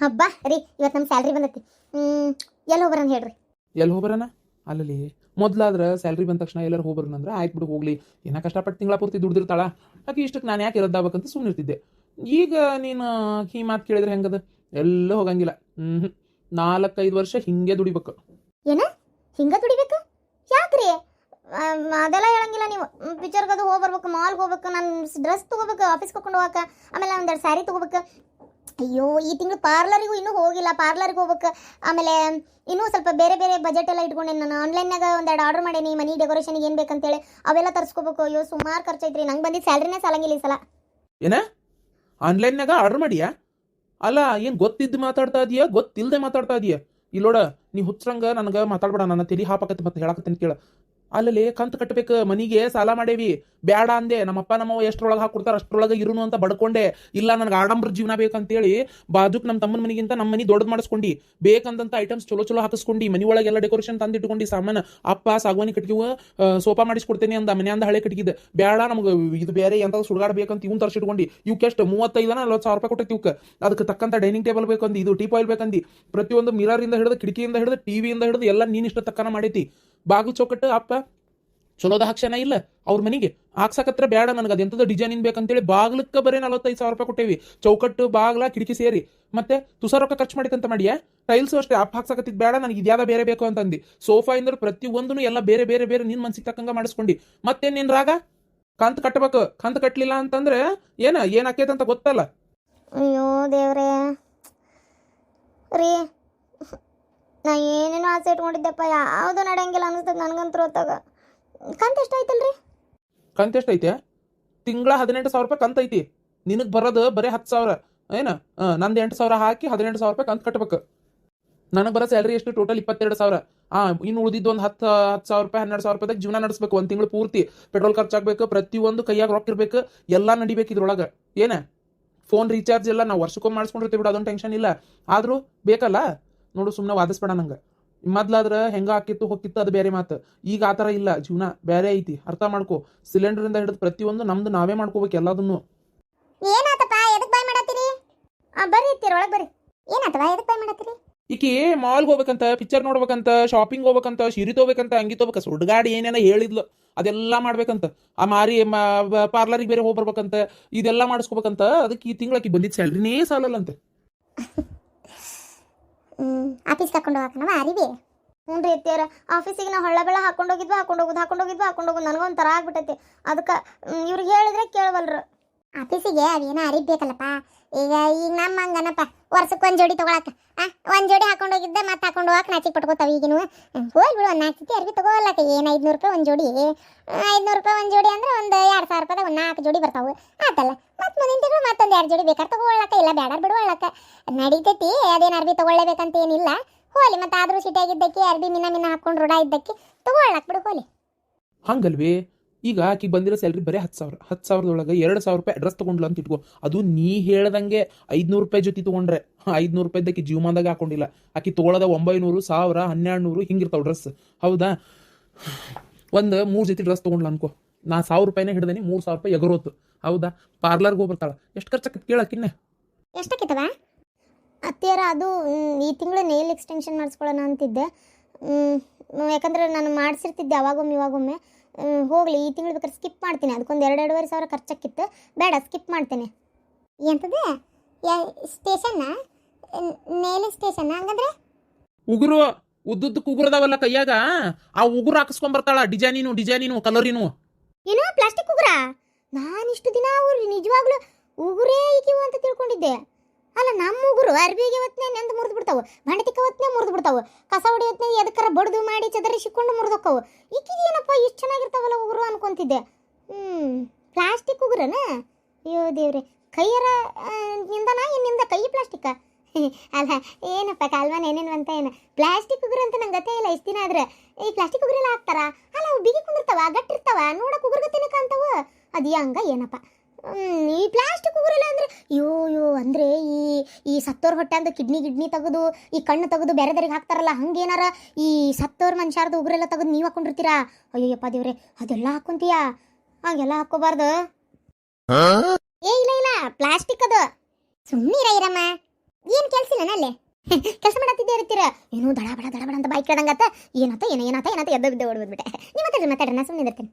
ಹಬ್ಬ ರೀ. ಇವತ್ತು ನಮ್ಮ ಸ್ಯಾಲ್ರಿ ಬಂದೈತಿ. ಎಲ್ಲಿ ಹೋಗ್ಬರನ್ ಹೇಳ್ರಿ. ಎಲ್ಲಿ ಹೋಗ್ಬರನ ಅಲ್ಲಲ್ಲಿ ಮೊದ್ಲಾದ್ರ ಸ್ಯಾಲ್ರಿ ಬಂದ ತಕ್ಷಣ ಎಲ್ಲರೂ ಹೋಗ್ಬರನ ಅಂದ್ರೆ ಆಯ್ತು ಬಿಡು ಹೋಗ್ಲಿ. ಏನ ಕಷ್ಟಪಟ್ಟು ತಿಂಗಳ ಪೂರ್ತಿ ದುಡ್ದಿರ್ತಾಳ ಆಕೆ ಇಷ್ಟಕ್ಕೆ ನಾನು ಯಾಕೆ ಇರೋದಾಗಬೇಕಂತ ಸುಮ್ಮನಿರ್ತಿದ್ದೆ ಈಗ ನೀನು ಈ ಮಾತು ಕೇಳಿದ್ರೆ ಹೆಂಗದ? ಎಲ್ಲ ಹೋಗಂಗಿಲ್ಲ. ಹ್ಞೂ ನಾಲ್ಕೈದು ವರ್ಷ ಹಿಂಗೆ ದುಡಿಬೇಕು. ಏನ? ಹಿಂಗ ದುಡಿಬೇಕು? ಯಾಕ್ರಿ? ಅದೆಲ್ಲ ಹೇಳಂಗಿಲ್ಲ ನೀವು. ಪಿಕ್ಚರ್ಗದು ಹೋಗ್ಬರ್ಬೇಕು ಹೋಗಿ ಬರ್ಬೇಕು ಮಾಲ್ಗೆ ಹೋಗ್ಬೇಕು ನಾನು ಡ್ರೆಸ್ ತಗೋಬೇಕು ಆಫೀಸ್ಗೆ ಕರ್ಕೊಂಡು ಹೋಗಕ್ಕೆ ಆಮೇಲೆ ಒಂದೆರಡು ಸ್ಯಾರಿ ತೊಗೋಬೇಕು. ಅಯ್ಯೋ, ಈ ತಿಂಗಳು ಪಾರ್ಲರಿಗೂ ಇನ್ನೂ ಹೋಗಿಲ್ಲ. ಪಾರ್ಲರಿಗೆ ಹೋಗ್ಬೇಕು. ಆಮೇಲೆ, ಇನ್ನೂ ಸ್ವಲ್ಪ ಬೇರೆ ಬೇರೆ ಬಜೆಟ್ ಎಲ್ಲ ಇಟ್ಕೊಂಡೇನೆ ನಾನು. ಆನ್ಲೈನ್ನಾಗ ಒಂದೆರಡು ಆರ್ಡರ್ ಮಾಡೇನಿ, ಮನಿ ಡೆಕೋರೇಷನ್ಗೆ ಏನು ಬೇಕಂತೇಳಿ. ಅವೆಲ್ಲ ತರಿಸ್ಕೋಬೇಕು. ಅಯ್ಯೋ, ಸುಮಾರು ಖರ್ಚೈತ್ರಿ ನಂಗೆ ಬಂದಿದ್ದು ಸ್ಯಾಲ್ರಿನೇ ಸಾಲಂಗಿಲ್ಲ ಈ ಸಲ. ಏನ? ಆನ್ಲೈನ್ನಾಗ ಆರ್ಡರ್ ಮಾಡಿಯಾ? ಅಲ್ಲ, ಏನು ಗೊತ್ತಿದ್ದು ಮಾತಾಡ್ತಾ ಇದೀಯಾ? ಗೊತ್ತಿಲ್ಲದೆ ಮಾತಾಡ್ತಾ ಇದೀಯಾ? ಇಲ್ಲೋಡ, ನೀ ಹುಚ್ಚರಂಗ, ನನಗೆ ಮಾತಾಡ್ಬೇಡ. ನನ್ನ ತಿಳಿ ಹಾಪಾಕತ್ತೆ ಮತ್ತೆ ಹೇಳಕತ್ತೀನಿ ಕೇಳ. ಅಲ್ಲಲ್ಲಿ ಕಂತು ಕಟ್ಟಬೇಕು ಮನಿಗೆ ಸಾಲ ಮಾಡೇವಿ. ಬೇಡ ಅಂದೆ. ನಮ್ಮಪ್ಪ ನಮ್ಮವ್ವ ಎಷ್ಟ್ರೊಳಗೆ ಹಾಕೊಡ್ತಾರ ಅಷ್ಟ್ರೊಳಗೆ ಇರುನು ಅಂತ ಬಡ್ಕೊಂಡೆ. ಇಲ್ಲ, ನನಗೆ ಆಡಂಬ್ರ ಜೀವನ ಬೇಕಂತೇಳಿ ಬಾಜುಕ್ ನಮ್ಮ ತಮ್ಮನ ಮನಿಗಿಂತ ನಮ್ಮ ಮನಿ ದೊಡ್ಡದು ಮಾಡಿಸ್ಕೊಂಡು. ಬೇಕಂದಂತ ಐಟಮ್ಸ್ ಚಲೋ ಚಲೋ ಹಾಕಿಸ್ಕೊಂಡು. ಮನಿ ಒಳಗೆಲ್ಲ ಡೆಕೋರೇಷನ್ ತಂದಿಟ್ಕೊಂಡಿ. ಸಾಮಾನು ಅಪ್ಪ, ಸಾಗವಾನಿ ಕಟ್ಗಿವು ಸೋಫಾ ಮಾಡಿಸ್ಕೊಡ್ತೇನೆ ಅಂದ. ಮನ್ಯಾಂದ ಹಳೆ ಕಟ್ಗಿದ್ ಬೇಡ ನಮ್ಗೆ ಇದು ಬೇರೆ ಎಂತ ಸುಡ್ಗಾಡ್ ಬೇಕಂತ ಇವ್ನು ತರ್ಸಿಟ್ಕೊಂಡಿ. ಇವಕ್ಕೆ ಎಷ್ಟು? ಮೂವತ್ತೈದು ನಲ್ವತ್ತು ಸಾವಿರ ರೂಪಾಯಿ ಕೊಟ್ಟೈತಿ ಅದಕ್ಕೆ ತಕ್ಕಂತ ಡೈನಿಂಗ್ ಟೇಬಲ್ ಬೇಕಂದು, ಇದು ಟೀಪ್ ಬೇಕಂದು. ಪ್ರತಿಯೊಂದು ಮಿರರಿಂದ ಹಿಡಿದು, ಕಿಟಕಿಯಿಂದ ಹಿಡಿದು ಟಿವಿಯಿಂದ ಹಿಡಿದು ಎಲ್ಲ ನೀನು ಇಷ್ಟ ತಕ್ಕನ ಮಾಡೈತಿ. ಬಾಗಿಲು ಚೌಕಟ್ಟು ಅಪ್ಪ ಚಲೋದ ಹಾಕ್ಷಣ ಇಲ್ಲ, ಅವ್ರ ಮನೆಗೆ. ಹಾಕ್ಸಕತ್ರ ಬೇಡ ನನಗೆ ಅದೆಂಥದ್ದು ಡಿಸೈನಿಂಗ್ ಬೇಕಂತೇಳಿ ಬಾಗ್ಲಕ್ಕೆ ಬರೀ ನಲವತ್ತೈದು ಸಾವಿರ ರೂಪಾಯಿ ಕೊಟ್ಟೇವಿ. ಚೌಕಟ್ಟು, ಬಾಗ್ಲ, ಕಿಟಕಿ ಸೇರಿ. ಮತ್ತೆ ತುಸ ರೊಕ್ಕ ಖರ್ಚು ಮಾಡಿತಂತ ಮಾಡಿಯ? ಟೈಲ್ಸ್ ಅಷ್ಟೇ ಅಪ್ ಹಾಕ್ಸಕತ್ತಿದ್ ಬೇಡ, ನನಗೆ ಇದ್ಯಾದ ಬೇರೆ ಬೇಕು ಅಂತಂದು. ಸೋಫಾ ಇಂದ್ರ ಪ್ರತಿಯೊಂದನು ಎಲ್ಲ ಬೇರೆ ಬೇರೆ ಬೇರೆ ನಿನ್ ಮನ್ಸಿಗೆ ತಕ್ಕಂಗ ಮಾಡಿಸ್ಕೊಂಡಿ. ಮತ್ತೆ ನಿನ್ ರಾಗ? ಕಂತ್ ಕಟ್ಟಬೇಕು ಕಂತ್ ಕಟ್ಟಲಿಲ್ಲ ಅಂತಂದ್ರೆ ಏನ, ಏನ್ ಆಕೇತ ಅಂತ ಗೊತ್ತಲ್ಲ? ಅಯ್ಯೋ ದೇವ್ರೇ. ರೀ ನಾ ಏನೇನೋ ಆಸೆ ಇಟ್ಕೊಂಡಿದ್ದೆಪ್ಪ, ಯಾವುದು ನಡೆಯಂಗಿಲ್ಲ ಅನಿಸ್ತದೆ ನನಗಂತೂ ಹೊತ್ತಾಗ. ಕಂತ ಎಷ್ಟಾಯ್ತಲ್ರಿ? ಎಷ್ಟು ಐತೆ ತಿಂಗಳ ಹದಿನೆಂಟು ಸಾವಿರ ರೂಪಾಯಿ ಕಂತ ಐತಿ. ನಿನಗೆ ಬರೋದು ಬರೀ ಹತ್ತು ಸಾವಿರ. ಏನು? ನಂದು ಎಂಟು ಸಾವಿರ ಹಾಕಿ ಹದಿನೆಂಟು ಸಾವಿರ ರೂಪಾಯಿ ಕಂತ ಕಟ್ಬೇಕು. ನನಗೆ ಬರೋ ಸ್ಯಾಲ್ರಿ ಎಷ್ಟು? ಟೋಟಲ್ ಇಪ್ಪತ್ತೆರಡು ಸಾವಿರ. ಆ, ಇನ್ನು ಉಳಿದಿದ್ದು ಒಂದು ಹತ್ತು ಹತ್ತು ಸಾವಿರ ರೂಪಾಯಿ, ಹನ್ನೆರಡು ಸಾವಿರ ರೂಪಾಯಿದಾಗ ಜೀವನ ನಡೆಸಬೇಕು. ಒಂದು ತಿಂಗಳು ಪೂರ್ತಿ ಪೆಟ್ರೋಲ್ ಖರ್ಚಾಗಬೇಕು. ಪ್ರತಿಯೊಂದು ಕೈಯಾಗ ರೊಕ್ಕ ಇರಬೇಕು. ಎಲ್ಲ ನಡಿಬೇಕು ಇದ್ರೊಳಗೆ. ಏನ? ಫೋನ್ ರೀಚಾರ್ಜ್ ಎಲ್ಲ ನಾವು ವರ್ಷಕ್ಕೊಮ್ಮೆ ಮಾಡಿಸ್ಕೊಂಡಿರ್ತೀವಿ ಬಿಡು, ಅದೊಂದು ಟೆನ್ಷನ್ ಇಲ್ಲ. ಆದರೂ ಬೇಕಲ್ಲ? ನೋಡು ಸುಮ್ಮನೆ ವಾದಿಸ್ಬೇಡ ನಂಗೆ. ಮೊದ್ಲಾದ್ರೆ ಹೆಂಗ ಹಾಕಿತ್ತು ಹೋಗಿತ್ತು ಅದು ಬೇರೆ ಮಾತು. ಈಗ ಆ ಥರ ಇಲ್ಲ ಜೀವನ ಬೇರೆ ಐತಿ. ಅರ್ಥ ಮಾಡ್ಕೊ. ಸಿಲಿಂಡರಿಂದ ಹಿಡಿದು ಪ್ರತಿಯೊಂದು ನಮ್ದು ನಾವೇ ಮಾಡ್ಕೋಬೇಕು ಎಲ್ಲದನ್ನು. ಏನಾತಪ್ಪ ಎದಕ್ಕೆ ಬಾಯ್ ಮಾಡತ್ತೀರಿ? ಆ ಬರ್ರಿ ಇತ್ತೀರ ಒಳಗೆ ಬರ್ರಿ. ಏನಾತಪ್ಪ ಎದಕ್ಕೆ ಬಾಯ್ ಮಾಡತ್ತೀರಿ? ಈಕಿ ಮಾಲ್ಗೆ ಹೋಗ್ಬೇಕಂತ ಪಿಕ್ಚರ್ ನೋಡ್ಬೇಕಂತ ಶಾಪಿಂಗ್ ಹೋಗ್ಬೇಕಂತ ಸೀರೆ ತಗೋಬೇಕಂತ ಅಂಗಿ ತಗೋಬೇಕ ಸುಡ್ಗಾಡಿ ಏನೇನೋ ಹೇಳಿದ್ಲು. ಅದೆಲ್ಲ ಮಾಡ್ಬೇಕಂತ. ಆ ಮಾರಿ ಪಾರ್ಲರಿಗೆ ಬೇರೆ ಹೋಗ್ಬರ್ಬೇಕಂತ ಇದೆಲ್ಲ ಮಾಡಿಸ್ಕೋಬೇಕಂತ ಅದಕ್ಕೆ ಈ ತಿಂಗಳಕ್ಕೆ ಬಂದಿದ್ದು ಸ್ಯಾಲ್ರಿನೇ ಸಾಲಲ್ಲಂತೆ. ಹ್ಞೂ ಆಫೀಸ್ ಕರ್ಕೊಂಡು ಹೋಗಕ್ಕನವ ಅರಿವಿ. ಹ್ಞೂ ರೀ ಆಫೀಸಿಗೆ ನಾವು ಹಳ್ಳ ಬೆಳ ಹಾಕೊಂಡು ಹೋಗಿದ್ವಿ ಹಾಕೊಂಡು ಹೋಗುದು ಹಾಕೊಂಡು ಹೋಗಿದ್ವಿ ಹಾಕೊಂಡು ಹೋಗುದು ನನಗೊಂಥರ ಆಗ್ಬಿಟ್ಟೈತಿ. ಅದಕ್ಕೆ ಇವ್ರಿಗೆ ಹೇಳಿದ್ರೆ ಕೇಳವಲ್ರು. ಆಫೀಸಿಗೆ ಅದೇನೋ ಅರಿವಿ ಬೇಕಲ್ಲಪ್ಪ. ಈಗ ಈಗ ನಮ್ಮ ಹಂಗನಪ್ಪ, ವರ್ಷಕ್ಕೆ ಒಂದು ಜೋಡಿ ತೊಗೊಳಕ್ಕೆ ಆ, ಒಂದು ಜೋಡಿ ಹಾಕೊಂಡು ಹೋಗಿದ್ದೆ, ಮತ್ತೆ ಹಾಕೊಂಡು ಹೋಗಕ್ಕೆ ನಾಚಿಗೆ ಪಟ್ಕೋತಾವೆ ಈಗಿನ. ಹೋಗಿ ಬಿಡು, ಒಂದು ನಾಲ್ಕು ಸತಿ ಅರ್ವಿ ತೊಗೊಳಕ್ಕೆ ಏನು ಐದುನೂರು ರೂಪಾಯಿ ಒಂದು ಜೋಡಿ? ಐದುನೂರು ರೂಪಾಯಿ ಒಂದು ಜೋಡಿ ಅಂದ್ರೆ ಒಂದು ಎರಡು ಸಾವಿರ ರೂಪಾಯಿದಾಗ ಒಂದು ನಾಲ್ಕು ಜೋಡಿ ಬರ್ತಾವೆ. ಆತಲ್ಲ, ಮತ್ತೆ ಮುಂದಿನ ತಿಂಗಳು ಮತ್ತೊಂದು ಎರಡು ಜೋಡಿ ಬೇಕಾದ್ರೆ ತೊಗೊಳಕ್ಕ ಇಲ್ಲ ಬೇಡ ಬಿಡುವಳಕ್ಕೆ ನಡೀತೈತಿ, ಅದೇನು ಅರ್ಬಿ ತೊಗೊಳ್ಳೇಬೇಕಂತ ಏನಿಲ್ಲ. ಹೋಲಿ, ಮತ್ತೆ ಆದರೂ ಸಿಟಿಯಾಗಿದ್ದಕ್ಕೆ ಅರ್ಬಿ ಮಿನ ಮಿನ ಹಾಕೊಂಡು ರೂಢ ಇದ್ದಕ್ಕೆ ತೊಗೊಳಕ್ ಬಿಡು, ಹೋಲಿ. ಹಂಗಲ್ವೇ? ಈಗ ಆಕಿ ಬಂದಿರೋ ಸ್ಯಾಲ್ರಿ ಬರೀ ಹತ್ತು ಸಾವಿರ, ಹತ್ತು ಸಾವಿರದೊಳಗೆ ಎರಡು ಸಾವಿರ ರೂಪಾಯಿ ಅಡ್ರೆಸ್ ತೊಗೊಂಡ್ಲು ಅಂತ ಇಟ್ಕೋ. ಅದು ನೀ ಹೇಳ್ದಂಗೆ ಐದುನೂರು ರೂಪಾಯಿ ಜೊತೆ ತೊಗೊಂಡ್ರೆ. ಐದುನೂರು ರೂಪಾಯಿದಕ್ಕೆ ಜೀವಮಾನದಾಗ ಹಾಕೊಂಡಿಲ್ಲ. ಆಕಿ ತೊಗೊಳದ ಒಂಬೈನೂರು, ಸಾವಿರ ಹನ್ನೆರಡು ನೂರು ಹಿಂಗಿರ್ತಾವ ಡ್ರೆಸ್ ಹೌದಾ? ಒಂದು ಮೂರು ಜೊತೆ ಡ್ರೆಸ್ ತೊಗೊಂಡ್ಲ ಅನ್ಕೋ. ನಾ ಸಾವಿರ ರೂಪಾಯಿನೇ ಹಿಡ್ದೇನೆ, ಮೂರು ಸಾವಿರ ರೂಪಾಯಿ ಎಗರೋತು. ಹೌದಾ? ಪಾರ್ಲರ್ಗೆ ಹೋಗ್ಬರ್ತಾಳ. ಎಷ್ಟು ಖರ್ಚಾಕತ್ ಕೇಳಕ್ಕಿನ್ನೆ ಎಷ್ಟಕ್ಕಿತವ ಅತ್ತಿಯರ, ಅದು ಈ ತಿಂಗಳು ನೇಲ್ ಎಕ್ಸ್ಟೆನ್ಷನ್ ಮಾಡಿಸ್ಕೊಳ್ಳೋಣ ಅಂತಿದ್ದೆ. ಯಾಕಂದ್ರೆ ನಾನು ಮಾಡಿಸಿರ್ತಿದ್ದೆ ಅವಾಗೊಮ್ಮೆ, ಇವಾಗೊಮ್ಮೆ. ಹೋಗ್ಲಿ ಈ ತಿಂಗಳು ಬೇಕಾದ್ರೆ ಸ್ಕಿಪ್ ಮಾಡ್ತೀನಿ. ಅದಕ್ಕೊಂದು ಎರಡು ಎರಡೂವರೆ ಸಾವಿರ ಖರ್ಚಾಕಿತ್ತು. ಬೇಡ ಸ್ಕಿಪ್ ಮಾಡ್ತೇನೆ. ಎಂಥದ್ದು ಸ್ಟೇಷನ್ನ ಮೇಲೆ ಸ್ಟೇಷನ್ ಹಂಗಂದ್ರೆ? ಉಗುರು ಉದ್ದುದ್ದಕ್ಕೆ ಉಗುರದಾವಲ್ಲ ಕೈಯಾಗ? ಆ ಉಗುರು ಹಾಕಿಸ್ಕೊಂಬರ್ತಾಳ ಡಿಸೈನಿನೂ ಡಿಸೈನಿನು ಕಲರಿನು ಏನು ಪ್ಲಾಸ್ಟಿಕ್ ಉಗುರ? ನಾನಿಷ್ಟು ದಿನ ಅವ್ರು ನಿಜವಾಗ್ಲೂ ಉಗುರೇ ಇಕ್ಕಿವು ಅಂತ ತಿಳ್ಕೊಂಡಿದ್ದೆ. ಅಲ್ಲ, ನಮ್ಮ ಉಗುರು ಅರ್ಬಿಗೆ ಹೊತ್ನೆ ನೆಂದು ಮುರಿದು ಬಿಡ್ತಾವು ಬಂಡತಿಕ ಹೊತ್ನೆ ಮುರಿದು ಬಿಡ್ತಾವು, ಕಸ ಹೊಡಿಯತ್ನೆ ಎದಕ್ಕರ ಬಡ್ದು ಮಾಡಿ ಚದರಿಸಿಕೊಂಡು ಮುರಿದೋಕ್ಕವು. ಈಕಿದೇನಪ್ಪ ಇಷ್ಟು ಚೆನ್ನಾಗಿರ್ತಾವಲ್ಲ ಉಗುರು ಅನ್ಕೊಂತಿದ್ದೆ. ಹ್ಞೂ ಪ್ಲಾಸ್ಟಿಕ್ ಉಗುರನ? ಅಯ್ಯೋ ದೇವ್ರೆ, ಕೈಯರ ನಿಂದನಾ ಇನ್ನಿಂದ ಕೈ ಪ್ಲಾಸ್ಟಿಕ್? ಅಲ್ಲ, ಏನಪ್ಪ ಕಾಲ್ವಾನ ಏನೇನು ಅಂತ ಏನು? ಪ್ಲಾಸ್ಟಿಕ್ ಉಗುರು ಅಂತ ನಂಗೆ ಗೊತ್ತೇ ಇಲ್ಲ, ಇಷ್ಟು ದಿನ ಆದ್ರೆ. ಈ ಪ್ಲಾಸ್ಟಿಕ್ ಉಗುರೆಲ್ಲ ಹಾಕ್ತಾರ? ಅಲ್ಲ, ಅವು ಬಿಗಿ ಕುಂದಿರ್ತಾವ, ಗಟ್ಟಿರ್ತಾವ, ನೋಡಕ್ ಉಗುರು ಗತಿನ ಕಾಣ್ತಾವ ಅದು ಹಂಗ ಏನಪ್ಪ? ಈ ಪ್ಲಾಸ್ಟಿಕ್ ಉಗುರೆಲ್ಲ ಅಂದರೆ ಯೋ ಯೋ ಅಂದ್ರೆ ಈ ಈ ಸತ್ತೋರ್ ಹೊಟ್ಟೆ ಅಂದ ಕಿಡ್ನಿ ಗಿಡ್ನಿ ತೆಗೆದು, ಈ ಕಣ್ಣು ತೆಗೆದು ಬೇರೆದರಿಗೆ ಹಾಕ್ತಾರಲ್ಲ, ಹಂಗೇನಾರ ಈ ಸತ್ತೋರ್ ಮನುಷ್ಯರ್ದು ಉಗುರೆಲ್ಲ ತೆಗೆದು ನೀವು ಹಾಕೊಂಡಿರ್ತೀರಾ? ಅಯ್ಯಯ್ಯಪ್ಪ ದೇವ್ರೆ, ಅದೆಲ್ಲ ಹಾಕೊಂತೀಯಾ? ಹಂಗೆಲ್ಲ ಹಾಕೋಬಾರ್ದು ಏ, ಇಲ್ಲ ಇಲ್ಲ ಪ್ಲಾಸ್ಟಿಕ್ ಅದು. ಸುಮ್ಮನಿರ ಇರಮ್ಮ ಏನು ಕೆಲಸ ಇಲ್ಲ ಅಲ್ಲೇ ಕೆಲಸ ಮಾಡತ್ತಿದ್ದೆ ಇರ್ತೀರ? ಏನು ದಡ ಬಡ ದಡ ಬಡ ಅಂತ ಬಾಯ್ ಕೇಳಂಗತ್ತ ಏನತ್ತ, ಏನೋ, ಏನತ್ತ ಏನತ್ತ ಎದ್ದ ಬಿದ್ದೆ ನೀವು ಮಾತಾಡ್ರಿ ಮಾತಾಡ್ರಿ, ನಾ ಸುಮ್ಮನೆ ಇರ್ತೀನಿ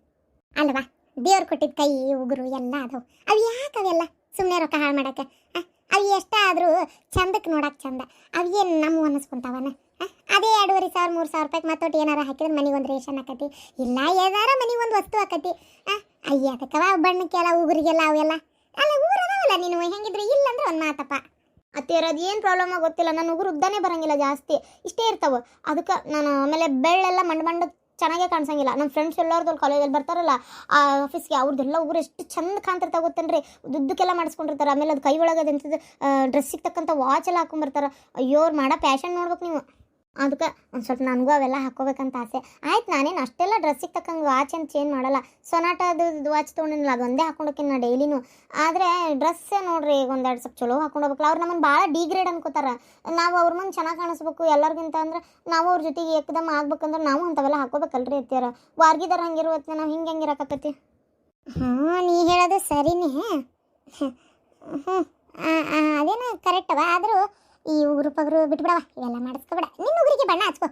ಅಲ್ವಾ? ದೇವ್ರು ಕೊಟ್ಟಿದ್ದ ಕೈ, ಉಗುರು ಎಲ್ಲ ಅದಾವು. ಅವು ಯಾಕೆ ಅವೆಲ್ಲ? ಸುಮ್ಮನೆ ರೊಕ್ಕ ಹಾಳು ಮಾಡಕ್ಕೆ ಅವು ಆದರೂ ಚಂದಕ್ಕೆ ನೋಡಕ್ಕೆ ಚಂದ. ಅವು ಏನು ನಮ್ಮ ಅನ್ನಿಸ್ಕೊಂತಾವನ ಅದೇ ಎರಡೂವರೆ ಸಾವಿರ, ಮೂರು ಸಾವಿರ ರೂಪಾಯಿಗೆ ಮತ್ತೊಟ್ಟು ಏನಾರ ಹಾಕಿದ್ರೆ ಮನೆಗೆ ಒಂದು ರೇಷನ್ ಆಕತಿ. ಇಲ್ಲ ಏನಾರ ಮನೆಗೆ ಒಂದು ವಸ್ತು ಆಕತಿ. ಅಯ್ಯ, ಅದಕ್ಕವ ಬಣ್ಣಕ್ಕೆಲ್ಲ, ಉಗುರಿಗೆಲ್ಲ ಅವೆಲ್ಲ. ಅಲ್ಲ, ಊರು ನೀನು, ಹೆಂಗಿದ್ರೆ? ಇಲ್ಲ ಅಂದ್ರೆ ಒಂದು ಮಾತಪ್ಪ. ಅತ್ತಿಯರ, ಅದು ಏನು ಪ್ರಾಬ್ಲಮ್ ಗೊತ್ತಿಲ್ಲ. ನನ್ನ ಉಗುರು ಉದ್ದಾನೆ ಬರಂಗಿಲ್ಲ ಜಾಸ್ತಿ. ಇಷ್ಟೇ ಇರ್ತಾವೆ. ಅದಕ್ಕೆ ನಾನು ಆಮೇಲೆ ಬೆಳ್ಳೆಲ್ಲ ಮಂಡ್ ಮಂಡ್ ಚೆನ್ನಾಗೇ ಕಾಣಿಸಂಗಿಲ್ಲ. ನಮ್ಮ ಫ್ರೆಂಡ್ಸ್ ಎಲ್ಲರದ್ದು ಕಾಲೇಜಲ್ಲಿ ಬರ್ತಾರಲ್ಲ, ಆ ಆಫೀಸ್ಗೆ ಅವ್ರದ್ದೆಲ್ಲ ಊರು ಎಷ್ಟು ಚಂದ ಕಾಣ್ತಿರ್ತಾವೆ ಗೊತ್ತೇನ್ರಿ? ದುಡ್ಡಕ್ಕೆಲ್ಲ ಮಾಡಿಸ್ಕೊಂಡಿರ್ತಾರೆ, ಆಮೇಲೆ ಅದು ಕೈ ಒಳಗೆ ಅದಂಥದ್ದು ಡ್ರೆಸ್ಸಿಗೆ ತಕ್ಕಂಥ ವಾಚ್ ಎಲ್ಲ ಹಾಕೊಂಬರ್ತಾರೆ. ಅಯ್ಯೋ ಮಾಡೋ ಪ್ಯಾಷನ್ ನೋಡ್ಬೇಕು ನೀವು. ಅದಕ್ಕೆ ಒಂದು ಸ್ವಲ್ಪ ನನಗೂ ಅವೆಲ್ಲ ಹಾಕೋಬೇಕಂತ ಆಸೆ. ಆಯ್ತು ನಾನೇನು ಅಷ್ಟೆಲ್ಲ ಡ್ರೆಸ್ಸಿಗೆ ತಕ್ಕಂಗೆ ವಾಚ್ ಅಂತ ಚೇಂಜ್ ಮಾಡಲ್ಲ. ಸೊನಾಟದು ವಾಚ್ ತೊಗೊಂಡಿಲ್ಲ ಅದು ಒಂದೇ ಹಾಕೊಂಡೋಕಿನ ನಾ ಡೈಲಿನೂ ಆದರೆ ಡ್ರೆಸ್ ನೋಡ್ರಿ ಈಗ ಒಂದೆರಡು ಸ್ವಲ್ಪ ಚಲೋ ಹಾಕೊಂಡೋಗ್ಬೇಕಲ್ಲ ಅವ್ರು ನಮ್ಮನ್ನು ಭಾಳ ಡಿಗ್ರೇಡ್ ಅನ್ಕೋತಾರೆ. ನಾವು ಅವ್ರ ಮುಂದೆ ಚೆನ್ನಾಗಿ ಕಾಣಿಸ್ಬೇಕು ಎಲ್ಲರಿಗಿಂತ ಅಂದ್ರೆ ನಾವು ಅವ್ರ ಜೊತೆಗೆ ಏಕದಮ್ ಆಗ್ಬೇಕಂದ್ರೆ ನಾವು ಅಂಥವೆಲ್ಲ ಹಾಕೋಬೇಕಲ್ರಿ ಅತ್ಯಾರ ವಾರ್ಗಿದಾರ ಹಂಗಿರುವತ್ತೆ ನಾವು ಹಿಂಗೆ ಹೆಂಗಿರಕತ್ತತಿ ಹಾಂ, ನೀ ಹೇಳೋದು ಸರಿನೇ. ಹ್ಞೂ ಅದೇನು ಕರೆಕ್ಟ್ ಅವ. ಆದರೂ ಈ ಉಗುರು ಪಗರು ಬಿಟ್ಬಿಡವ ಇವೆಲ್ಲ ಮಾಡಿಸ್ಕೊಬೇಡ. ನಿನ್ನ ಉಗುರಿಗೆ ಬಣ್ಣ ಹಚ್ಕೋ.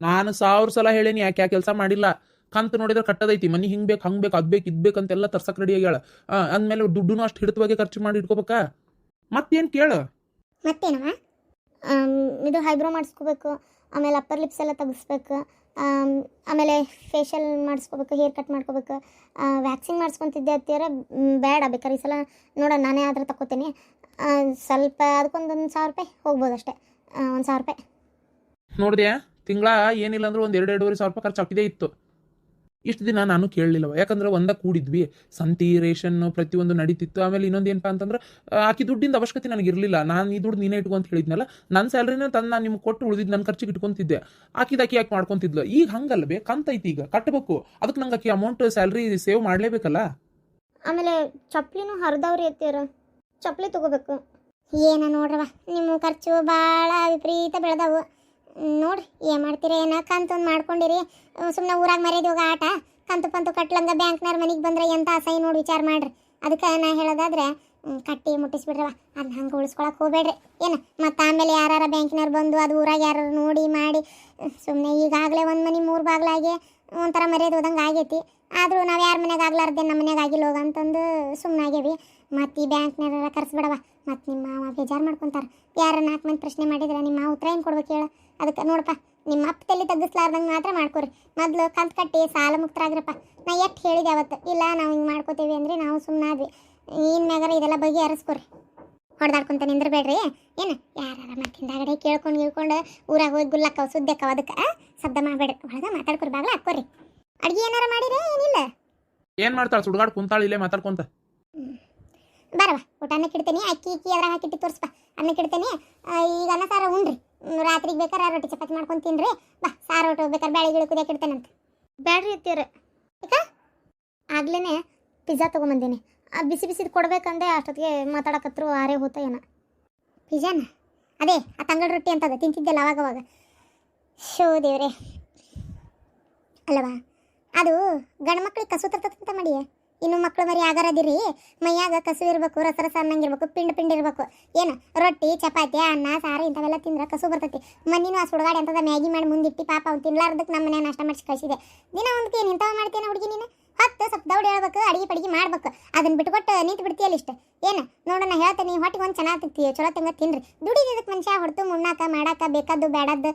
ನಾನು ಸಾವಿರ ಸಲ ಹೇಳೇನಿ ಯಾಕೆ ಆ ಕೆಲಸ ಮಾಡಿಲ್ಲ? ಕಂತ ನೋಡಿದ್ರೆ ಕಟ್ಟದೈತಿ ಮನಿ ಹಿಂಗ್ ಬೇಕು ಹಂಗ್ ಬೇಕು ಅದ್ ಬೇಕು ಇದ್ ಬೇಕಂತೆಲ್ಲ ತರ್ಸಕ್ ರೆಡಿ ಆಗ್ಯಾಳ. ಅಂದ್ಮೇಲೆ ದುಡ್ಡುನು ಅಷ್ಟು ಹಿಡಿತವಾಗಿ ಖರ್ಚು ಮಾಡಿ ಇಟ್ಕೋಬೇಕಾ? ಮತ್ತೇನು ಕೇಳು? ಮತ್ತೇನವ ಇದು ಹೈಬ್ರೋ ಮಾಡಿಸ್ಕೋಬೇಕು ಆಮೇಲೆ ಅಪ್ಪರ್ ಲಿಪ್ಸ್ ಎಲ್ಲ ತೆಗಿಸ್ಬೇಕು ಆಮ್, ಆಮೇಲೆ ಫೇಶಿಯಲ್ ಮಾಡಿಸ್ಕೋಬೇಕು ಹೇರ್ ಕಟ್ ಮಾಡ್ಕೋಬೇಕು. ವ್ಯಾಕ್ಸಿನ್ ಮಾಡಿಸ್ಕೊತಿದ್ದೆ ಅತ್ತಿಯರ ಬೇಡ ಬೇಕಾದ್ರೆ ಈ ಸಲ ನೋಡೋಣ ನಾನೇ ಆದ್ರೆ ತಗೋತೀನಿ ಸ್ವಲ್ಪ ಅದಕ್ಕೊಂದೊಂದು ಸಾವಿರ ರೂಪಾಯಿ ಹೋಗ್ಬೋದು ಅಷ್ಟೇ. ಒಂದು ಸಾವಿರ ರೂಪಾಯಿ. ನೋಡಿದೆ ತಿಂಗಳ ಏನಿಲ್ಲ ಅಂದ್ರೆ ಒಂದು ಎರಡು ಎರಡೂವರೆ ಸಾವಿರ ರೂಪಾಯಿ ಖರ್ಚು ಆಗ್ತಿದೆ ಇತ್ತು. ಇಷ್ಟು ದಿನ ನಾನು ಕೇಳಲಿಲ್ಲವ. ಯಾಕಂದ್ರೆ ಒಂದ ಕೂಡಿದ್ವಿ. ಸಂತಿ ರೇಷನ್ ಪ್ರತಿಯೊಂದು ನಡೀತಿತ್ತು. ಆಮೇಲೆ ಇನ್ನೊಂದು ಏನಪ್ಪ ಅಂತಂದ್ರೆ ಆಕಿ ದುಡ್ಡಿಂದ ಅವಶ್ಯಕತೆ ನನಗೆ ಇರಲಿಲ್ಲ. ನಾನು ಈ ದುಡ್ಡು ನೀನೇ ಇಟ್ಕೊಂತ ಹೇಳಿದ್ನಲ್ಲ ನನ್ನ ಸ್ಯಾಲ್ರಿನ ತಂದು ನಾನು ನಿಮ್ಗೆ ಕೊಟ್ಟು ಉಳಿದಿದ್ದು ನನ್ನ ಖರ್ಚಿಗೆ ಇಟ್ಕೊಂತಿದ್ದೆ. ಆಕಿದ ಆಕಿ ಯಾಕೆ ಮಾಡ್ಕೊಂತಿದ್ಲು? ಈಗ ಹಂಗಲ್ಲ ಬೇ ಕಂತೈತಿ ಈಗ. ಕಟ್ಟಬೇಕು ಅದಕ್ಕೆ ನಂಗೆ ಆಕಿ ಅಮೌಂಟ್ ಸ್ಯಾಲ್ರಿ ಸೇವ್ ಮಾಡಲೇಬೇಕಲ್ಲ? ಆಮೇಲೆ ಚಪ್ಲಿನೂ ಹರಿದವ್ರಿ ಎತ್ತಿಯರ ಚಪ್ಲಿ ತಗೋಬೇಕು. ಏನ ನೋಡ್ರವ ನಿಮ್ಮ ಖರ್ಚು ಭಾಳ ವಿಪರೀತ ಬೆಳೆದವು. ನೋಡ್ರಿ, ಏನು ಮಾಡ್ತೀರಿ, ಏನ ಕಂತೊಂದು ಮಾಡ್ಕೊಂಡಿರಿ. ಸುಮ್ಮನೆ ಊರಾಗ ಮರ್ಯಾದೆ ಹೋಗ ಆಟ. ಕಂತು ಪಂತು ಕಟ್ಲಂಗ ಬ್ಯಾಂಕ್ನವ್ರ ಮನೆಗೆ ಬಂದ್ರೆ ಎಂಥ ಅಸಹ್ಯ ನೋಡಿ ವಿಚಾರ ಮಾಡ್ರಿ. ಅದಕ್ಕೆ ನಾ ಹೇಳೋದಾದ್ರೆ ಕಟ್ಟಿ ಮುಟ್ಟಿಸ್ಬಿಡ್ರವ ಅದನ್ನ ಹಂಗೆ ಉಳಿಸ್ಕೊಳಕ್ಕೆ ಹೋಗ್ಬೇಡ್ರಿ. ಏನು, ಮತ್ತು ಆಮೇಲೆ ಯಾರ್ಯಾರ ಬ್ಯಾಂಕಿನವ್ರು ಬಂದು ಅದು ಊರಾಗ ಯಾರು ನೋಡಿ ಮಾಡಿ. ಸುಮ್ಮನೆ ಈಗಾಗಲೇ ಒಂದು ಮನೆ ಮೂರು ಬಾಗ್ಲಾಗಿ ಒಂಥರ ಮರ್ಯಾದೆ ಹೋದಂಗೆ ಆಗೈತಿ. ಆದರೂ ನಾವು ಯಾರ ಮನೆಗೆ ಆಗ್ಲಾರ್ದೆ ನಮ್ಮ ಮನೆಗೆ ಆಗಿಲ್ಲ ಹೋಗಂತಂದು ಸುಮ್ಮನಾಗೇವಿ ಮತ್ತು ಈ ಬ್ಯಾಂಕ್ನಾರ ಕರ್ಸ್ಬಿಡವ ಮತ್ತು ನಿಮ್ಮ ಮಾವ ಬೇಜಾರು ಮಾಡ್ಕೊಂತಾರೆ. ಯಾರ ನಾಲ್ಕು ಮಂದಿ ಪ್ರಶ್ನೆ ಮಾಡಿದ್ರೆ ನಿಮ್ಮ ಮಾವ ಉತ್ತರ ಏನು ಕೊಡ್ಬೇಕು ಹೇಳು. ಅದಕ್ಕೆ ನೋಡಪ್ಪ ನಿಮ್ಮ ಅಪ್ಪ ತಲೆ ತಗ್ಗಿಸ್ಲಾರ್ದಂಗೆ ಮಾತ್ರ ಮಾಡ್ಕೊರಿ. ಮೊದಲು ಕಂತು ಕಟ್ಟಿ ಸಾಲ ಮುಕ್ತರಾಗ್ರಪ್ಪ. ನಾ ಎಷ್ಟು ಹೇಳಿದೆ ಅವತ್ತು. ಇಲ್ಲ ನಾವು ಹಿಂಗೆ ಮಾಡ್ಕೋತೀವಿ ಅಂದರೆ ನಾವು ಸುಮ್ಮನಾದ್ವಿ ಇನ್ಮ್ಯಾಗಾರ ಇದೆಲ್ಲ ಬಗೆಹರಿಸ್ಕೊರಿ ಹೊಡೆದಾಡ್ಕೊಂತ ನಿಂದ್ರಬೇಡ್ರಿ. ಏನು? ಯಾರು ಮತ್ತೆ ಹಿಂದಾಗಡೆ ಕೇಳ್ಕೊಂಡು ಕೇಳ್ಕೊಂಡು ಊರಾಗ ಹೋಗಿ ಗುಲ್ಲಕ್ಕವ ಸುದ್ದಕ್ಕವ ಅದಕ್ಕೆ ಶಬ್ದ ಮಾಡಬೇಡ್ರಿ. ಒಳಗೆ ಮಾತಾಡ್ಕೊರಿ ಬಾಗ್ಲ ಹಾಕ್ಕೊರಿ. ಅಡ್ಗೆ ಏನಾರ ಮಾಡಿರೇ ಏನಿಲ್ಲ? ಏನು ಮಾಡ್ತಾಳೆ? ಸುಡ್ಗಾಡ್ ಕುಂತಾಳ ಇಲ್ಲೇ ಮಾತಾಡ್ಕೊಂತ. ಬರವ ಊಟ ಅನ್ನಕ್ಕೆ ಇಡ್ತೇನೆ ಅಕ್ಕಿ ಇಕ್ಕಿ ಅದ್ರ ಹಾಕಿಟ್ಟು ತೋರಿಸ್ಪ. ಅನ್ನಕ್ಕೆ ಇಡ್ತೇನೆ ಈಗ ಅನ್ನ ಸಾರ ಉಣ್ರಿ ಹ್ಮ್, ರಾತ್ರಿಗೆ ಬೇಕಾರೆ ರೊಟ್ಟಿ ಚಪಾತಿ ಮಾಡ್ಕೊಂಡು ತಿನ್ರಿ. ಬಾ ಸಾರು ಊಟ ಬೇಕಾದ್ರೆ ಬ್ಯಾಳಿ ಗಿಳಿ ಕುದಿಯಕ್ಕೆ ಇಡ್ತೇನಂತ. ಬ್ಯಾಡ್ರಿ ಇತ್ತೀರ ಈಗ ಆಗ್ಲೇ ಪಿಜ್ಜಾ ತೊಗೊಂಬಂದೀನಿ. ಆ ಬಿಸಿ ಬಿಸಿದು ಕೊಡ್ಬೇಕಂದೆ ಅಷ್ಟೊತ್ತಿಗೆ ಮಾತಾಡಕತ್ರು ಆರೆ ಹೋತ ಏನ. ಪಿಜ್ಜಾನ? ಅದೇ ಆ ತಂಗಡ ರೊಟ್ಟಿ ಅಂತದ ತಿಂತಿದ್ದೆಲ್ಲ ಅವಾಗ ಅವಾಗ. ಶೋ ದೇವ್ರೆ. ಅಲ್ಲವಾ ಅದು ಗಂಡು ಮಕ್ಳಿಗೆ ಕಸು ಮಾಡಿಯೇ? ಮಾಡಿ ಇನ್ನು ಮಕ್ಳು ಮರಿ ಆಗಾರದಿರಿ ಮೈಯಾಗ ಕಸು ಇರ್ಬೇಕು ರಸ ರಸ ಅನ್ನಂಗಿರ್ಬೇಕು ಪಿಂಡ್ ಪಿಂಡ್ ಇರ್ಬೇಕು. ಏನು? ರೊಟ್ಟಿ, ಚಪಾತಿ, ಅನ್ನ, ಸಾರು ಇಂಥವೆಲ್ಲ ತಿಂದ್ರೆ ಕಸು ಬರ್ತೈತಿ. ಮಣ್ಣಿನೂ ಆ ಸುಡಗಾಡಿ ಅಂತದ ಮ್ಯಾಗಿ ಮಾಡಿ ಮುಂದಿಟ್ಟು ಪಾಪ ಅವ್ನು ತಿನ್ಲಾರ್ದಕ್ಕೆ ನಮ್ಮ ಮನೆ ನಾಷ್ಟ ಮಾಡಿಸಿ ಕಳಿಸಿದೆ. ದಿನ ಒಂದಕ್ಕೆ ಏನು ಇಂಥವು ಮಾಡ್ತೇನೆ ಹುಡುಗಿ ನೀನು? ಹತ್ತು ಸ್ವಲ್ಪ ದೌಡ್ ಹೇಳ್ಬೇಕು ಅಡಿಗೆ ಪಡಿಗೆ ಮಾಡ್ಬೇಕು. ಅದನ್ನ ಬಿಟ್ಕೊಟ್ಟು ನಿಂತು ಬಿಡ್ತೀಯಲ್ಲ ಇಷ್ಟ. ಏನು? ನೋಡೋಣ ಹೇಳ್ತೇನೆ ಹೊಟ್ಟಿಗೆ ಒಂದು ಚೆನ್ನಾಗಿ ತಿಂತೀವಿ ಚಲೋ ತಂಗ ತಿನ್ರಿ. ದುಡಿದಿದ್ದಕ್ಕೆ ಮನುಷ್ಯ ಹೊಡ್ತು ಮುಣ್ಣಾಕ ಮಾಡಾಕ ಬೇಕಾದ್ದು ಬೇಡದ್ದು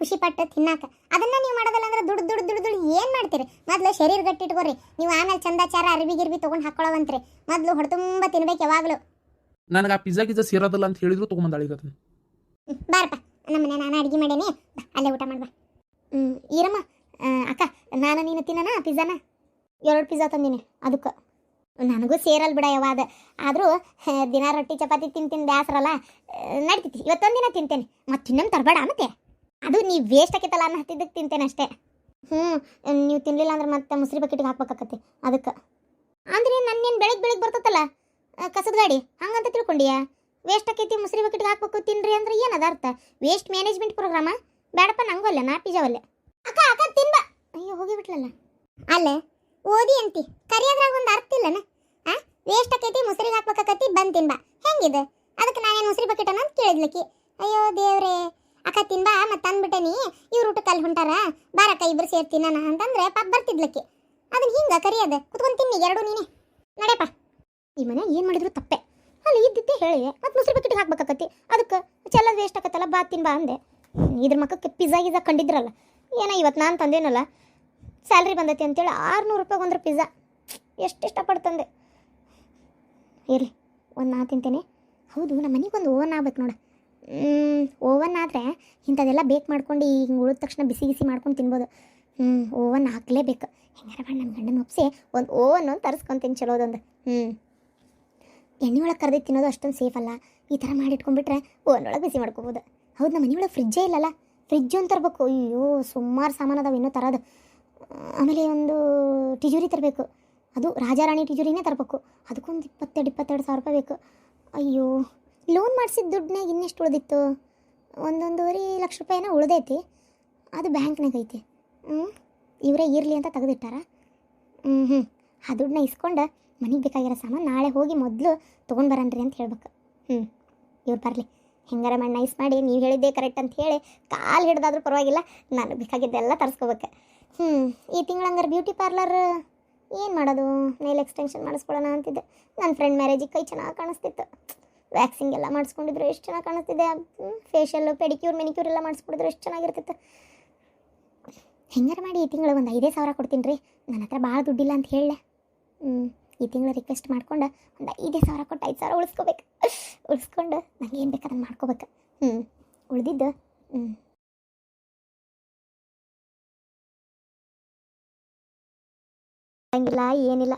ಖುಷಿ ಪಟ್ಟು ತಿನ್ನಾಕ. ಅದನ್ನ ನೀವು ಮಾಡೋದಲ್ಲ ಅಂದ್ರೆ ದುಡ್ಡು ದುಡ್ಡು ದುಡ್ಡು ದುಡ್ಡು ಏನು ಮಾಡ್ತೀರಿ? ಮೊದಲು ಶರೀರ ಗಟ್ಟಿಟ್ಕೋರಿ ನೀವು ಆಮೇಲೆ ಚಂದಾಚಾರ ಅರ್ವಿ ಗಿರ್ವಿ ತೊಗೊಂಡು ಹಾಕೊಳ್ಳೋವಂತ್ರಿ ಮೊದಲು ಹೊಡೆ ತುಂಬ ತಿನ್ಬೇಕು ಯಾವಾಗಲೂ. ನನಗೆ ಆ ಪಿಜ್ಜಾ ಗಿಜ್ಜಾ ಸೇರೋದಿಲ್ಲ ಅಂತ ಹೇಳಿದ್ರು ತೊಗೊಂಬಂದಾಳ ಅದನ್ನು. ಅದನ್ನ ಬಾರಪ್ಪ. ನಮ್ಮನೆ ನಾನು ಅಡುಗೆ ಮಾಡೇನಿ. ಬಾ, ಅಲ್ಲೇ ಊಟ ಮಾಡ್ಬಾ. ಹ್ಞೂ ಈರಮ್ಮ ಆ, ಅಕ್ಕ ನಾನು ನೀನು ತಿನ್ನೋಣ ಪಿಜ್ಜಾನ? ಎರಡು ಪಿಜ್ಜಾ ತಂದೀನಿ, ಅದಕ್ಕೆ. ನನಗೂ ಸೇರಲ್ ಬಿಡ ಯಾವಾದ. ಆದರೂ ದಿನ ರೊಟ್ಟಿ, ಚಪಾತಿ ತಿಂತೀನಿ ಬ್ಯಾಸ್ರಲ್ಲ ನಡ್ತೈತಿ ಇವತ್ತೊಂದಿನ ತಿಂತೇನೆ. ಮತ್ತೆ ಇನ್ನೊಂದು ತರಬೇಡ ಮತ್ತೆ. ಅದು ನೀವು ವೇಸ್ಟ್ ಆಕೈತಲ್ಲ ಅನ್ನೋ ಹತ್ತಿದ್ದಕ್ಕೆ ತಿಂತೇನೆ ಅಷ್ಟೇ. ಹ್ಞೂ ನೀವು ತಿನ್ನಲಿಲ್ಲ ಅಂದ್ರೆ ಮತ್ತೆ ಮುಸ್ರಿ ಬಕೆಟಿಗೆ ಹಾಕ್ಬೇಕಾಕತಿ ಅದಕ್ಕೆ. ಅಂದ್ರೆ ನನ್ನೇನು ಬೆಳಗ್ಗೆ ಬೆಳಗ್ಗೆ ಬರ್ತತ್ತಲ್ಲ? ಕಸದ ಗಾಡಿ, ಹಂಗಂತ ತಿಳ್ಕೊಂಡಿಯಾ? ವೇಸ್ಟ್ ಆಕೈತಿ, ಮುಸ್ರಿ ಬಕೆಟ್ಗೆ ಹಾಕ್ಬೇಕು, ತಿನ್ರಿ ಅಂದ್ರೆ ಏನದ ಅರ್ಥ? ವೇಸ್ಟ್ ಮ್ಯಾನೇಜ್ಮೆಂಟ್ ಪ್ರೋಗ್ರಾಮ ಬೇಡಪ್ಪ ನಂಗೂ ಅಲ್ಲ ನಾ ಪಿಜಾವಲ್ಲೇ ಅಕ್ಕ ಅಕ್ಕ, ತಿನ್ಬಾ. ಅಯ್ಯೋ, ಹೋಗಿಬಿಟ್ಲಲ್ಲ. ಅಲ್ಲ ಓದಿ ಅಂತಿ. ಕರಿಯೋದ್ರಾಗ ಒಂದು ಅರ್ಥ ಇಲ್ಲನ? ಆ? ವೇಸ್ಟ್ ಆಕೈತಿ ಮುಸ್ರಿಗೆ ಹಾಕ್ಬೇಕಾಕತಿ ಬಂದು ತಿನ್ಬ. ಹೆಂಗಿದೆ? ಅದಕ್ಕೆ ನಾನೇನು ಮುಸ್ರಿ ಬಕೆಟನ ಅಂತ ಕೇಳಿದ್ಲಕ್ಕಿ ಅಯ್ಯೋ ದೇವ್ರೇ, ಅಕ್ಕ ತಿನ್ಬಾ ಮತ್ತೆ ಅಂದ್ಬಿಟ್ಟೆ ನೀ ಇವ್ರು ಊಟಕ್ಕೆ ಅಲ್ಲಿ ಹೊಂಟಾರ ಬಾರಕ್ಕ ಇಬ್ರು ಸೇರಿ ತಿನ್ನೋಣ ಅಂತಂದ್ರೆ ಪಾಪ ಬರ್ತಿದ್ಲಕ್ಕಿ ಅದನ್ನ ಹಿಂಗ ಕರಿಯದ? ಕುತ್ಕೊಂಡು ತಿನ್ನಿ, ಎರಡು ನೀನೆ. ನಡೆಯಪ್ಪ. ಈ ಮನೆ ಏನು ಮಾಡಿದ್ರು ತಪ್ಪೆ. ಅಲ್ಲಿ ಇದ್ದಿದ್ದೆ ಹೇಳಿ, ಮತ್ತೆ ಮುಸ್ರಿ ಬಕೆಟಿಗೆ ಹಾಕ್ಬೇಕಾಕತಿ ಅದಕ್ಕೆ ಚೆಲ್ಲೋದು ವೇಸ್ಟ್ ಆಗತ್ತಲ್ಲ ಬಾ ತಿನ್ಬಾ ಅಂದೆ. ಇದ್ರ ಮಕ್ಕಕ್ಕೆ ಪಿಜ್ಜಾ ಗಿಜ್ಜಾ ಕಂಡಿದ್ರಲ್ಲ. ಏನೋ ಇವತ್ತು ನಾನು ತಂದೇನಲ್ಲ? ಸ್ಯಾಲ್ರಿ ಬಂದೈತಿ ಅಂತೇಳಿ ಆರುನೂರು ರೂಪಾಯಿ ಒಂದು ಪಿಜ್ಜಾ. ಎಷ್ಟು ಇಷ್ಟಪಡ್ತಂದೆ ಇರಲಿ, ಒಂದು ನಾ ತಿಂತೇನೆ. ಹೌದು ನಮ್ಮ ಒಂದು ಓವನ್ ಆಗ್ಬೇಕು ನೋಡು. ಓವನ್ ಆದರೆ ಇಂಥದೆಲ್ಲ ಬೇಕ್ ಮಾಡ್ಕೊಂಡು ಹಿಂಗೆ ಉಳಿದ ತಕ್ಷಣ ಬಿಸಿ ಬಿಸಿ ಮಾಡ್ಕೊಂಡು ತಿನ್ಬೋದು. ಹ್ಞೂ ಓವನ್ ಹಾಕ್ಲೇಬೇಕು. ಹೆಂಗಾರ ಮಾಡಿ ನಮ್ಮ ಗಂಡನ ಒಪ್ಸಿ ಒಂದು ಓವನ್ ಒಂದು ತರಿಸ್ಕೊಂತೀನಿ ಚಲೋದೊಂದು ಹ್ಞೂ ಎಣ್ಣೆ ಒಳಗೆ ಕರೆದಿ ತಿನ್ನೋದು ಅಷ್ಟೊಂದು ಸೇಫ್ ಅಲ್ಲ. ಈ ಥರ ಮಾಡಿಟ್ಕೊಂಡ್ಬಿಟ್ರೆ ಓವನ್ ಒಳಗೆ ಬಿಸಿ ಮಾಡ್ಕೋಬೋದು. ಹೌದು ನಮ್ಮ ಮನೆ ಒಳಗೆ ಫ್ರಿಜ್ಜೇ ಇಲ್ಲಲ್ಲ. ಫ್ರಿಜ್ ಅಂತ ತರಬೇಕು. ಅಯ್ಯೋ, ಸುಮಾರು ಸಾಮಾನು ಅದಾವೆ ಇನ್ನೂ ತರೋದು. ಆಮೇಲೆ ಒಂದು ತಿಜೋರಿ ತರಬೇಕು. ಅದು ರಾಜಾರಾಣಿ ತಿಜೋರಿನೇ ತರಬೇಕು. ಅದಕ್ಕೊಂದು ಇಪ್ಪತ್ತೆರಡು ಇಪ್ಪತ್ತೆರಡು ಸಾವಿರ ರೂಪಾಯಿ ಬೇಕು. ಅಯ್ಯೋ ಲೋನ್ ಮಾಡಿಸಿದ ದುಡ್ಡನ್ಯಾಗ ಇನ್ನೆಷ್ಟು ಉಳಿದಿತ್ತು? ಒಂದೊಂದೂವರೆ ಲಕ್ಷ ರೂಪಾಯಿನ ಉಳ್ದೈತಿ. ಅದು ಬ್ಯಾಂಕ್ನಾಗ ಐತಿ. ಹ್ಞೂ ಇವರೇ ಇರಲಿ ಅಂತ ತೆಗೆದಿಟ್ಟಾರ. ಹ್ಞೂ ಹ್ಞೂ ಆ ದುಡ್ಡನ್ನ ಇಸ್ಕೊಂಡು ಮನೆಗೆ ಬೇಕಾಗಿರೋ ಸಾಮಾನು ನಾಳೆ ಹೋಗಿ ಮೊದಲು ತೊಗೊಂಡು ಬರನ್ರಿ ಅಂತ ಹೇಳ್ಬೇಕು. ಹ್ಞೂ ಇವ್ರು ಬರಲಿ. ಹೆಂಗಾರ ಮಾಡಿ ನೈಸ್ ಮಾಡಿ, ನೀವು ಹೇಳಿದ್ದೆ ಕರೆಕ್ಟ್ ಅಂತ ಹೇಳಿ, ಕಾಲು ಹಿಡ್ದಾದ್ರೂ ಪರವಾಗಿಲ್ಲ ನಾನು ಬೇಕಾಗಿದ್ದೆಲ್ಲ ತರಿಸ್ಕೋಬೇಕು. ಹ್ಞೂ ಈ ತಿಂಗಳು ಹಂಗಾರೆ ಬ್ಯೂಟಿ ಪಾರ್ಲರ್ ಏನು ಮಾಡೋದು? ನೈಲ್ ಎಕ್ಸ್ಟೆನ್ಷನ್ ಮಾಡಿಸ್ಕೊಳ್ಳೋಣ ಅಂತಿದ್ದೆ. ನನ್ನ ಫ್ರೆಂಡ್ ಮ್ಯಾರೇಜಿಗೆ ಕೈ ಚೆನ್ನಾಗಿ ಕಾಣಿಸ್ತಿತ್ತು. ವ್ಯಾಕ್ಸಿಂಗ್ ಎಲ್ಲ ಮಾಡಿಸ್ಕೊಂಡಿದ್ರು, ಎಷ್ಟು ಚೆನ್ನಾಗಿ ಕಾಣಿಸ್ತಿದೆ? ಫೇಶಿಯಲ್ಲು ಪೆಡಿಕ್ಯೂರ್ ಮೆನಿಕ್ಯೂರ್ ಎಲ್ಲ ಮಾಡಿಸ್ಕೊಡಿದ್ರು, ಎಷ್ಟು ಚೆನ್ನಾಗಿರ್ತಿತ್ತು. ಹೆಂಗಾರು ಮಾಡಿ ಈ ತಿಂಗಳು ಒಂದು ಐದೇ ಸಾವಿರ ಕೊಡ್ತೀನಿ ರೀ. ನನ್ನ ಹತ್ರ ಭಾಳ ದುಡ್ಡಿಲ್ಲ ಅಂತ ಹೇಳಲೆ. ಹ್ಞೂ ಈ ತಿಂಗಳು ರಿಕ್ವೆಸ್ಟ್ ಮಾಡ್ಕೊಂಡು ಒಂದು ಐದೇ ಸಾವಿರ ಕೊಟ್ಟು ಐದು ಸಾವಿರ ಉಳಿಸ್ಕೋಬೇಕು. ಉಳಿಸ್ಕೊಂಡು ನಂಗೆ ಏನು ಬೇಕಾದ್ರೆ ಮಾಡ್ಕೋಬೇಕು. ಹ್ಞೂ ಉಳಿದಿದ್ದು. ಹ್ಞೂ ಹಂಗಿಲ್ಲ ಏನಿಲ್ಲ.